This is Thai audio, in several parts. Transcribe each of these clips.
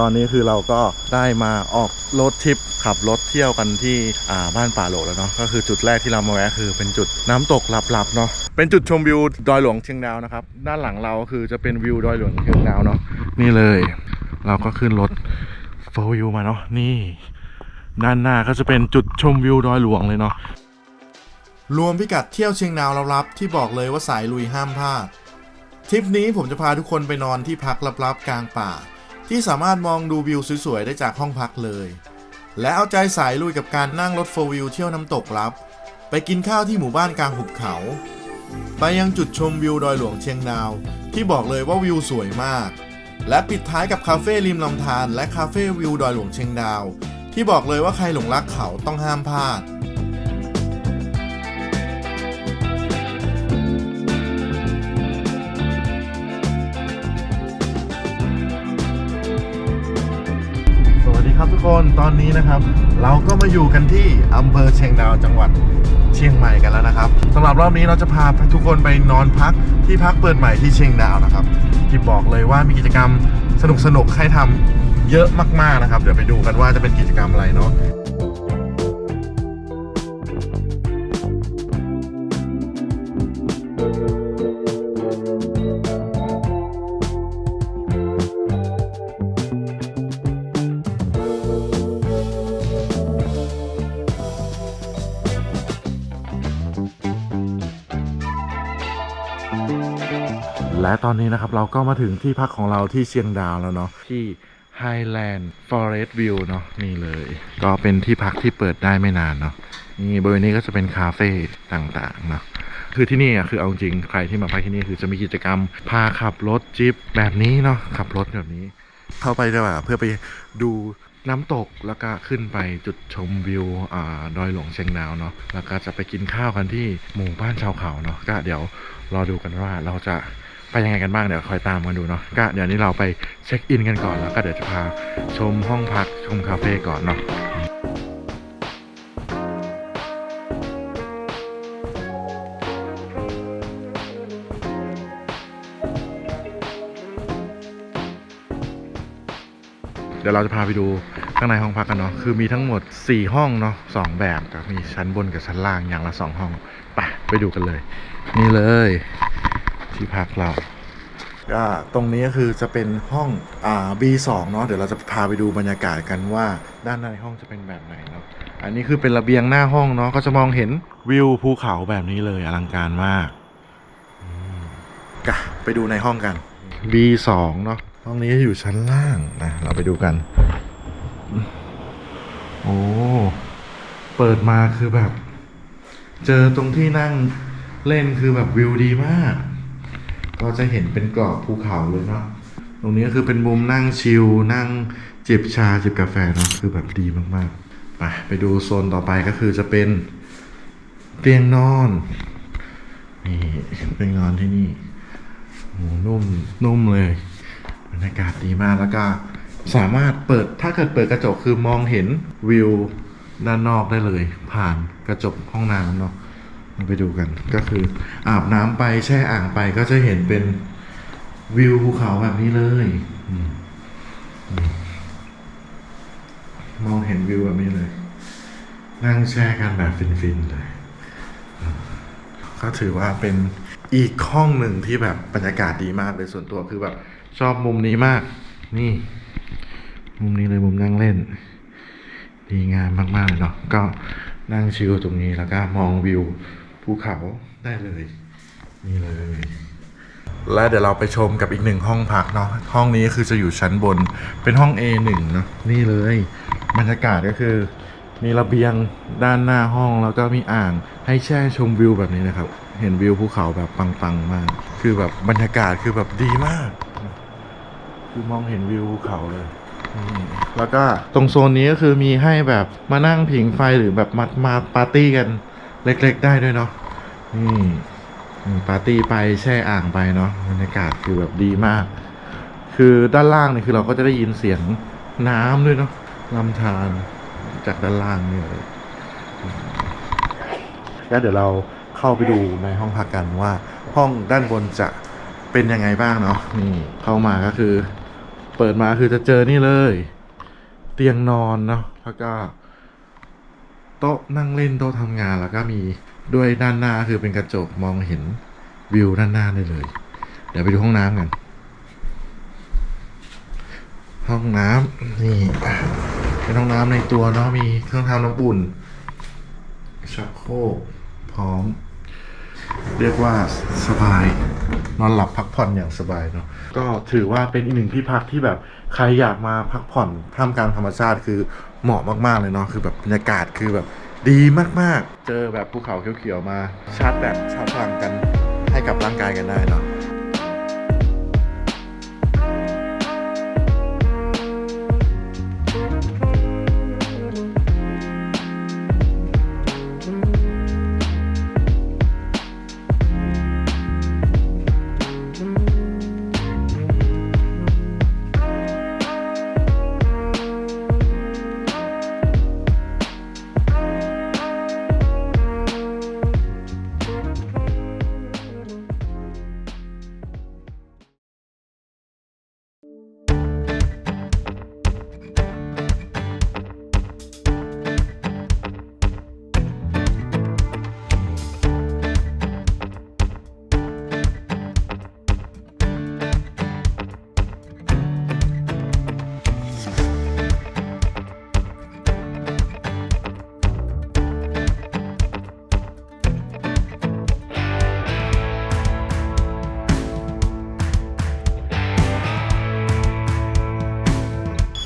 ตอนนี้คือเราก็ได้มาออกรถทริปขับรถเที่ยวกันที่อ่าบ้านป่าโหลแล้วเนาะก็คือจุดแรกที่เรามาแวะคือเป็นจุดน้ำตกลับๆเนาะเป็นจุดชมวิวดอยหลวงเชียงดาวนะครับด้านหลังเราคือจะเป็นวิวดอยหลวงเชียงดาวเนาะนี่เลย เราก็ขึ้นรถโฟวิวมาเนาะนี่ด้านหน้าก็จะเป็นจุดชมวิวดอยหลวงเลยเนาะรวมพิกัดเที่ยวเชียงดาวลับๆที่บอกเลยว่าสายลุยห้ามพลาดทริปนี้ผมจะพาทุกคนไปนอนที่พักลับๆกลางป่า ที่สามารถมองดูวิวสวยๆ ได้จากห้องพักเลย และเอาใจสายลุยกับการนั่งรถโฟวิวเที่ยวน้ำตกลับ ไปกินข้าวที่หมู่บ้านกลางหุบเขา ไปยังจุดชมวิวดอยหลวงเชียงดาว ที่บอกเลยว่าวิวสวยมาก และปิดท้ายกับคาเฟ่ริมลำธารและคาเฟ่วิวดอยหลวงเชียงดาว ที่บอกเลยว่าใครหลงรักเขาต้องห้ามพลาด คนตอนนี้นะครับ เราก็มาอยู่กันที่อำเภอเชียงดาวจังหวัดเชียงใหม่กันแล้วนะครับสำหรับรอบนี้เราจะพาทุกคนไปนอนพักที่พักเปิดใหม่ที่เชียงดาวนะครับที่บอกเลยว่ามีกิจกรรมสนุกๆให้ทำเยอะมากๆนะครับ เดี๋ยวไปดูกันว่าจะเป็นกิจกรรมอะไรเนาะ และตอนนี้นะครับเราก็มาถึงที่พักของเราที่เชียงดาวแล้วเนาะที่ Highland Forest View เนาะนี่เลย ก็เป็นที่พักที่เปิดได้ไม่นานเนาะนี่บริเวณนี้ก็จะเป็นคาเฟ่ต่างๆเนาะคือที่นี่อะคือเอาจริงใครที่มาพักที่นี่คือจะมีกิจกรรม พาขับรถจิบแบบนี้เนาะขับรถแบบนี้ เข้าไปดีกว่าเพื่อไปดูน้ำตกแล้วก็ขึ้นไปจุดชมวิวอ่าดอยหลวงเชียงดาวเนาะแล้วก็จะไปกินข้าวกันที่หมู่บ้านชาวเขาเนาะก็เดี๋ยวรอดูกันว่าเราจะ ไปยังไงกันบ้างเดี๋ยวคอยตามกันดูเนาะก็เดี๋ยวนี้เราไปเช็คอินกันก่อนแล้วก็เดี๋ยวจะพาชมห้องพักชมคาเฟ่ก่อนเนาะเดี๋ยวเราจะพาไปดูข้างในห้องพักกันเนาะ คือมีทั้งหมด 4 ห้องเนาะสองแบบก็มีชั้นบนกับชั้นล่างอย่างละสองห้อง ไปไปดูกันเลย นี่เลย ที่พักเราก็ตรงนี้ก็คือจะเป็นห้องอ่า B2 เนาะเดี๋ยวเราจะพาไปดูบรรยากาศกันว่าด้านในห้องจะเป็นแบบไหนเนาะอันนี้คือเป็นระเบียงหน้าห้องเนาะก็จะมองเห็นวิวภูเขาแบบนี้เลยอลังการมากอืมกะไปดูในห้องกัน B2 เนาะห้องนี้อยู่ชั้นล่างนะเราไปดูกัน โอ้เปิดมาคือแบบ เจอตรงที่นั่งเล่นคือแบบวิวดีมาก ก็จะเห็นเป็นกรอบภูเขาเลยเนาะตรงนี้ก็คือเป็นมุมนั่งชิลนั่งจิบชาจิบกาแฟเนาะคือแบบดีมากๆไปไปดูโซนต่อไปก็คือจะเป็นเตียงนอนนี่เตียงนอนที่นี่โอ้นุ่มนุ่มเลยบรรยากาศดีมากแล้วก็สามารถเปิดถ้าเกิดเปิดกระจกคือมองเห็นวิวด้านนอกได้เลย ผ่านกระจกห้องน้ำเนาะ ไปดูกันก็คืออาบน้ำไปแช่อ่างไปก็จะเห็นเป็นวิวภูเขาแบบนี้เลยมองเห็นวิวแบบนี้เลย นั่งแช่กันแบบฟินๆเลยก็ถือว่าเป็นอีกห้องหนึ่งที่แบบบรรยากาศดีมากเลยส่วนตัวคือแบบชอบมุมนี้มาก นี่ มุมนี้เลยมุมนั่งเล่น ดีงามมากๆเลยเนาะก็นั่งชิลตรงนี้แล้วก็มองวิว ภูเขาได้เลยนี่เลย และเดี๋ยวเราไปชมกับอีกหนึ่งห้องพักเนาะห้องนี้คือจะอยู่ชั้นบนเป็นห้อง A1 เนาะนี่เลยบรรยากาศก็คือ มีระเบียงด้านหน้าห้องแล้วก็มีอ่างให้แช่ชมวิวแบบนี้นะครับ เห็นวิวภูเขาแบบปังๆมาก คือแบบบรรยากาศคือแบบดีมาก คือมองเห็นวิวภูเขาเลยแล้วก็ตรงโซนนี้ก็คือมีให้แบบมานั่งผิงไฟหรือแบบมามาปาร์ตี้กัน เล็กๆได้ด้วยเนาะนี่ปาร์ตี้ไปแช่อ่างไปเนาะบรรยากาศคือแบบดีมาก คือด้านล่างเนี่ยคือเราก็จะได้ยินเสียงน้ำด้วยเนาะลำธารจากด้านล่างเนี่ยเลยแล้วเดี๋ยวเราเข้าไปดูในห้องพักกันว่าห้องด้านบนจะเป็นยังไงบ้างเนาะนี่เข้ามาก็คือ เปิดมาคือจะเจอนี่เลย เตียงนอนเนาะแล้วก็ โต๊ะนั่งเล่นโต๊ะทำงานแล้วก็มีด้วยด้านหน้าคือเป็นกระจกมองเห็นวิวด้านหน้าได้เลย เดี๋ยวไปดูห้องน้ำกัน ห้องน้ำนี่เป็นห้องน้ำในตัวเนาะมีเครื่องทำน้ำอุ่นชักโครกพร้อม เรียกว่าสบาย นอนหลับพักผ่อนอย่างสบายเนาะก็ถือว่าเป็นอีกหนึ่งที่พักที่แบบใครอยากมาพักผ่อนท่ามกลางธรรมชาติคือเหมาะมากๆเลยเนาะคือแบบบรรยากาศคือแบบดีมากๆ เจอแบบภูเขาเขียวๆมาชาร์จแบตชาร์จพลังกันให้กับร่างกายกันได้เนาะ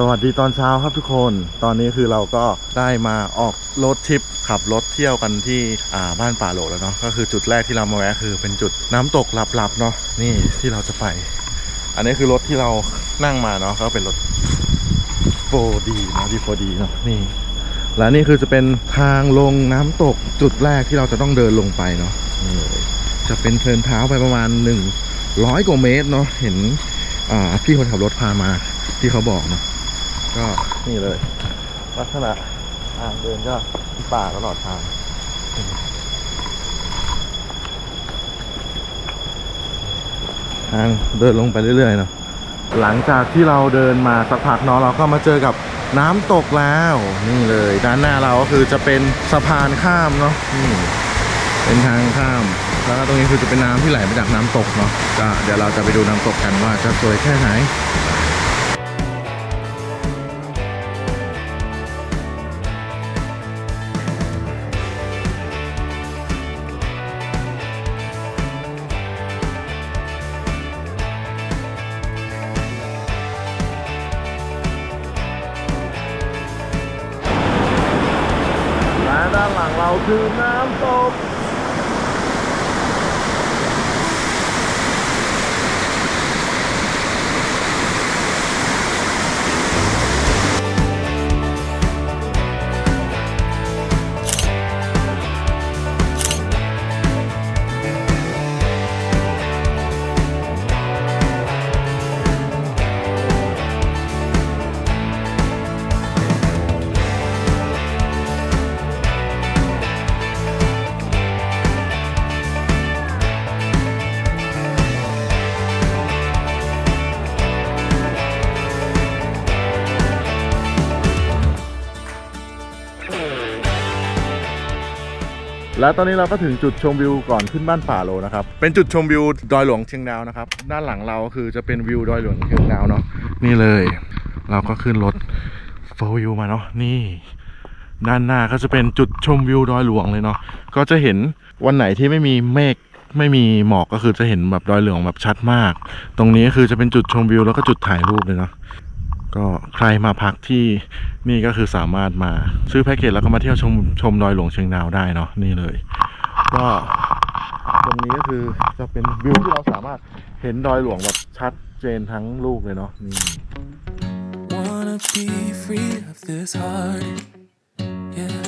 สวัสดีตอนเช้าครับทุกคน ตอนนี้คือเราก็ได้มาออกรถทริปขับรถเที่ยวกันที่อ่าบ้านป่าโหลแล้วเนาะ ก็คือจุดแรกที่เรามาแวะคือเป็นจุดน้ำตกลับๆเนาะ นี่ที่เราจะไป อันนี้คือรถที่เรานั่งมาเนาะ ก็เป็นรถ 4D นะดี 4D เนาะ นี่ และนี่คือจะเป็นทางลงน้ำตกจุดแรกที่เราจะต้องเดินลงไปเนาะนจะเป็นเทินเท้าไปประมาณ 100กว่าเมตรเนาะ เห็นพี่คนขับรถพามาที่เขาบอกเนาะ ก็นี่เลย ลักษณะทางเดินก็ป่าตลอดทางทางเดินลงไปเรื่อยๆเนาะหลังจากที่เราเดินมาสักพักเนาะเราก็มาเจอกับน้ำตกแล้ว นี่เลย ด้านหน้าเราก็คือจะเป็นสะพานข้ามเนาะนี่เป็นทางข้าม แล้วตรงนี้คือจะเป็นน้ำที่ไหลมาจากน้ำตกเนาะก็เดี๋ยวเราจะไปดูน้ำตกกันว่าจะสวยแค่ไหน และตอนนี้เราก็ถึงจุดชมวิวก่อนขึ้นบ้านป่าโลนะครับ เป็นจุดชมวิวดอยหลวงเชียงดาวนะครับ ด้านหลังเราคือจะเป็นวิวดอยหลวงเชียงดาวเนาะ นี่เลย เราก็ขึ้นรถโฟวิวมาเนาะ นี่ ด้านหน้าก็จะเป็นจุดชมวิวดอยหลวงเลยเนาะ ก็จะเห็นวันไหนที่ไม่มีเมฆไม่มีหมอกก็คือจะเห็นแบบดอยหลวงแบบชัดมาก ตรงนี้คือจะเป็นจุดชมวิวแล้วก็จุดถ่ายรูปเลยเนาะ ก็ใครมาพักที่นี่ก็คือสามารถมาซื้อแพ็กเกจแล้วก็มาเที่ยวชมชมดอยหลวงเชียงดาวได้เนาะนี่เลย ก็ตรงนี้ก็คือจะเป็นวิวที่เราสามารถเห็นดอยหลวงแบบชัดเจนทั้งลูกเลยเนาะนี่ Wanna be free of this heart. Yeah.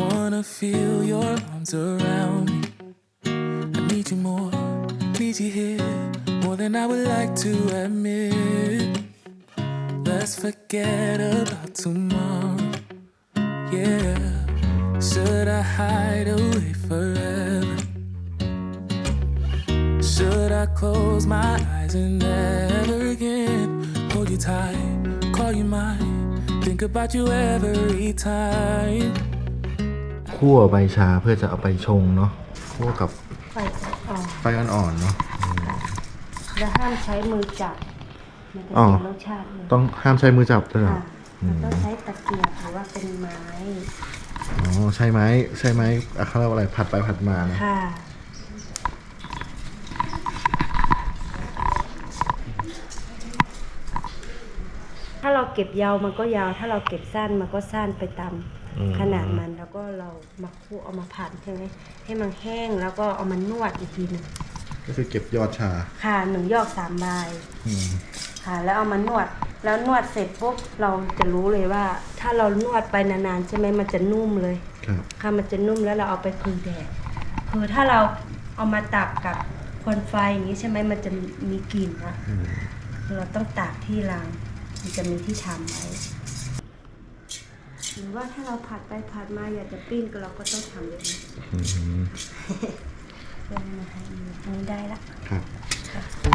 Wanna feel your arms around me. I need you more, need you here, more than I would like to admit. Let's forget about tomorrow. Yeah. Should I hide away forever? Should I close my eyes and never again hold you tight, call you mine, think about you every time. คั่วใบชาเพื่อจะเอาไปชงเนาะคั่วกับไฟอ่อนไฟอ่อนๆเนาะ ๆแล้วห้ามใช้มือจับ มันจะอ๋อ เสียรสชาติเลยต้องห้ามใช้มือจับเลยเหรอ ค่ะมันต้องใช้ตะเกียบหรือว่าเป็นไม้อ๋อใช่ไหมใช่ไหมอะเขาเรียกว่าอะไรผัดไปผัดมานะค่ะ ถ้าเราเก็บยาวมันก็ยาว ถ้าเราเก็บสั้นมันก็สั้นไปตามอืมขนาดมันแล้วก็เรามาคั่วเอามาผัดใช่ไหมให้มันแห้งแล้วก็เอามานวดอีกทีหนึงก็คือเก็บยอดชาค่ะหนึ่งยอกสามใบ อืม ค่ะ แล้วเอามานวด แล้วนวดเสร็จปุ๊บเราจะรู้เลยว่า ถ้าเรานวดไปนานๆใช่ไหมมันจะนุ่มเลยครับค่ะมันจะนุ่มแล้วเราเอาไปพึ่งแดดคือถ้าเราเอามาตากกับควันไฟอย่างนี้ใช่ไหมมันจะมีกลิ่นนะอืมคือเราต้องตากที่รางมันจะมีที่ทำไว้หรือว่าถ้าเราผัดไปผัดมาอยากจะปิ้งก็เราก็ต้องทำแบบนี้อืมเพื่อให้มันให้อันนี้ได้ละ ครับฟั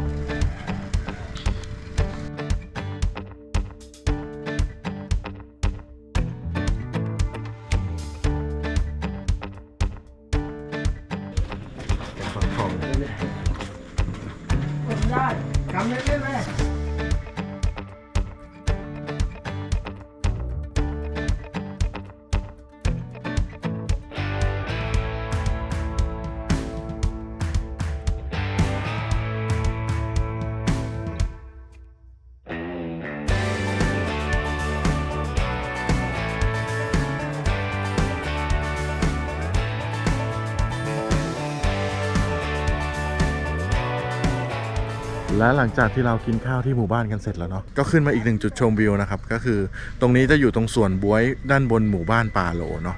และหลังจากที่เรากินข้าวที่หมู่บ้านกันเสร็จแล้วเนาะก็ขึ้นมาอีกหนึ่งจุดชมวิวนะครับก็คือตรงนี้จะอยู่ตรงส่วนบวยด้านบนหมู่บ้านป่าโลเนาะ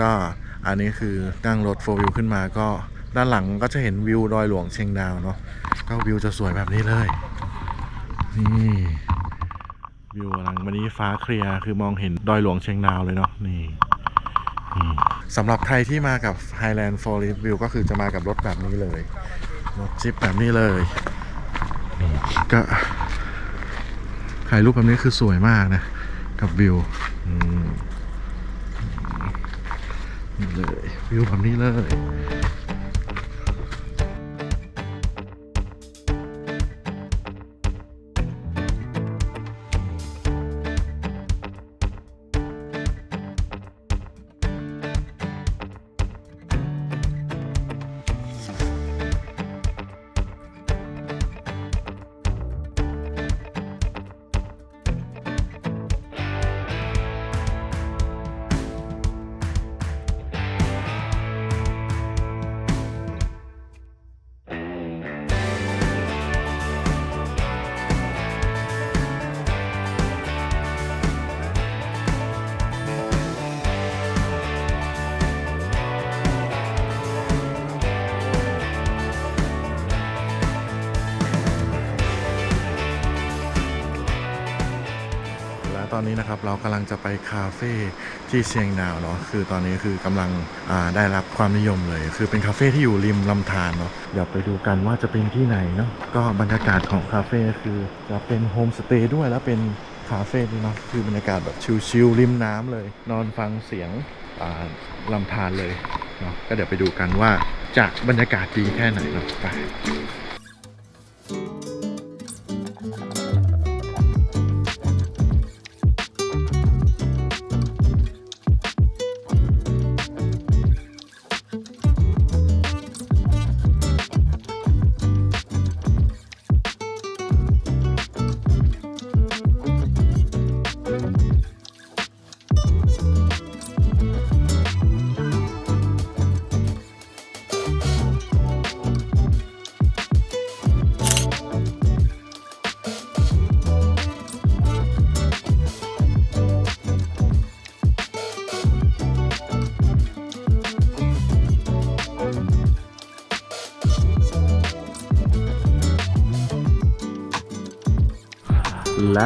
ก็อันนี้คือนั่งรถโฟวิวขึ้นมาก็ด้านหลังก็จะเห็นวิวดอยหลวงเชียงดาวเนาะก็วิวจะสวยแบบนี้เลยนี่วิวหลังวันนี้ฟ้าเคลียร์คือมองเห็นดอยหลวงเชียงดาวเลยเนาะนี่สำหรับใครที่มากับ Highland Forest View ก็คือจะมากับรถแบบนี้เลย รถจิ๊ปแบบนี้เลย ก็ถ่ายรูปแบบนี้คือสวยมากนะ กับวิวอืมนี่เลยวิวแบบนี้เลย อนนี้นะครับเรากำลังจะไปคาเฟ่ที่เชียงดาวเนาะคือตอนนี้คือกำลังได้รับความนิยมเลย คือเป็นคาเฟ่ที่อยู่ริมลำธารเนาะอยากไปดูกันว่าจะเป็นที่ไหนเนาะก็บรรยากาศของคาเฟ่คือจะเป็นโฮมสเตย์ด้วยแล้วเป็นคาเฟ่ด้วยเนาะคือบรรยากาศแบบชิลๆริมน้ำเลย นอนฟังเสียงอ่าลำธารเลยเนาะก็เดี๋ยวไปดูกันว่าจะบรรยากาศดีแค่ไหนเนาะไป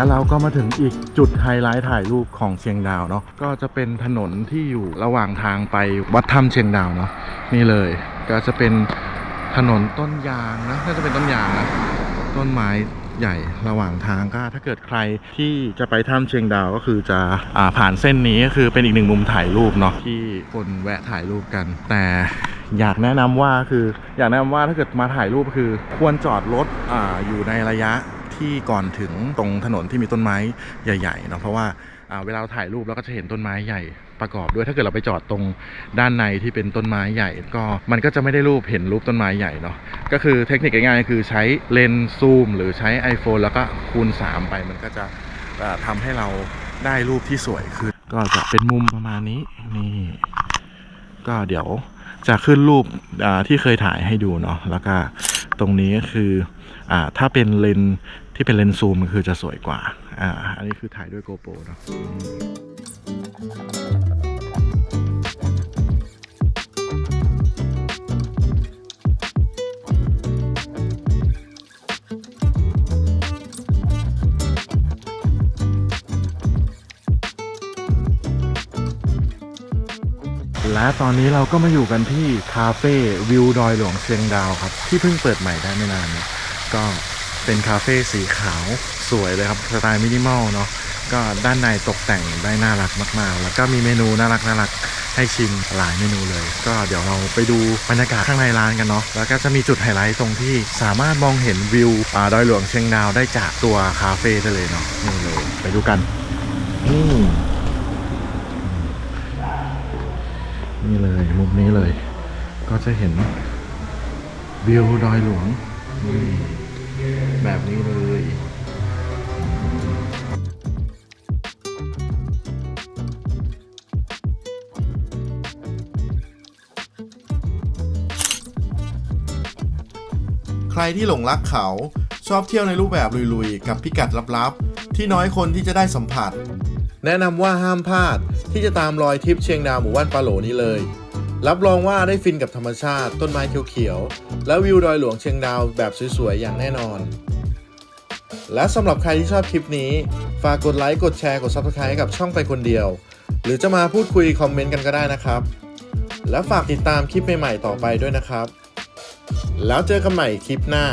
และเราก็มาถึงอีกจุดไฮไลท์ถ่ายรูปของเชียงดาวเนาะก็จะเป็นถนนที่อยู่ระหว่างทางไปวัดถ้ำเชียงดาวเนาะนี่เลย ก็จะเป็นถนนต้นยางนะน่าจะเป็นต้นยางนะต้นไม้ใหญ่ระหว่างทางก็ถ้าเกิดใครที่จะไปถ้ำเชียงดาวก็คือจะอ่าผ่านเส้นนี้ก็คือเป็นอีกหนึ่งมุมถ่ายรูปเนาะที่คนแวะถ่ายรูปกัน แต่อยากแนะนำว่าคืออยากแนะนำว่าถ้าเกิดมาถ่ายรูปคือ ควรจอดรถออยู่ในระยะ ที่ก่อนถึงตรงถนนที่มีต้นไม้ใหญ่ๆเนาะเพราะว่าเวลาเราถ่ายรูปเราก็จะเห็นต้นไม้ใหญ่ประกอบด้วยถ้าเกิดเราไปจอดตรงด้านในที่เป็นต้นไม้ใหญ่ ก็มันก็จะไม่ได้รูปเห็นรูปต้นไม้ใหญ่เนาะก็คือเทคนิคง่ายๆคือใช้เลนส์ซูม หรือใช้ iPhone แล้วก็คูณ 3 ไปมันก็จะเอ่อทำให้เราได้รูปที่สวยขึ้นก็จะเป็นมุมประมาณนี้นี่ก็เดี๋ยวจะขึ้นรูปที่เคยถ่ายให้ดูเนาะแล้วก็ตรงนี้ก็คืออถ้าเป็นเลนที่เป็นเลนส์ซูมมันคือจะสวยกว่า อ่า อันนี้คือถ่ายด้วย GoPro เนาะและตอนนี้เราก็มาอยู่กันที่คาเฟ่วิวดอยหลวงเชียงดาวครับ ที่เพิ่งเปิดใหม่ได้ไม่นานเนี่ยก็ เป็นคาเฟ่สีขาวสวยเลยครับสไตล์มินิมอลเนาะก็ด้านในตกแต่งได้น่ารักมากๆ แล้วก็มีเมนูน่ารักน่ารักให้ชิมหลายเมนูเลย ก็เดี๋ยวเราไปดูบรรยากาศข้างในร้านกันเนาะแล้วก็จะมีจุดไฮไลท์ตรงที่สามารถมองเห็นวิวอ่าดอยหลวงเชียงดาวได้จากตัวคาเฟ่ได้เลยเนาะนี่เลยไปดูกันนี่นี่เลยมุมนี้เลย ก็จะเห็นวิวดอยหลวงนี่ แบบนี้เลยใครที่หลงรักเขาชอบเที่ยวในรูปแบบลุยๆ กับพิกัดลับๆ ที่น้อยคนที่จะได้สัมผัส แนะนำว่าห้ามพลาดที่จะตามรอยทริปเชียงดาวหมู่บ้านปาโหลนี้เลย รับรองว่าได้ฟินกับธรรมชาติ ต้นไม้เขียวๆ และวิวดอยหลวงเชียงดาวแบบสวยๆ อย่างแน่นอน และสำหรับใครที่ชอบคลิปนี้ ฝากกดไลค์ กดแชร์ กด Subscribe ให้กับช่องไปคนเดียว หรือจะมาพูดคุยคอมเมนต์กันก็ได้นะครับ และฝากติดตามคลิปใหม่ๆ ต่อไปด้วยนะครับ แล้วเจอกันใหม่คลิปหน้า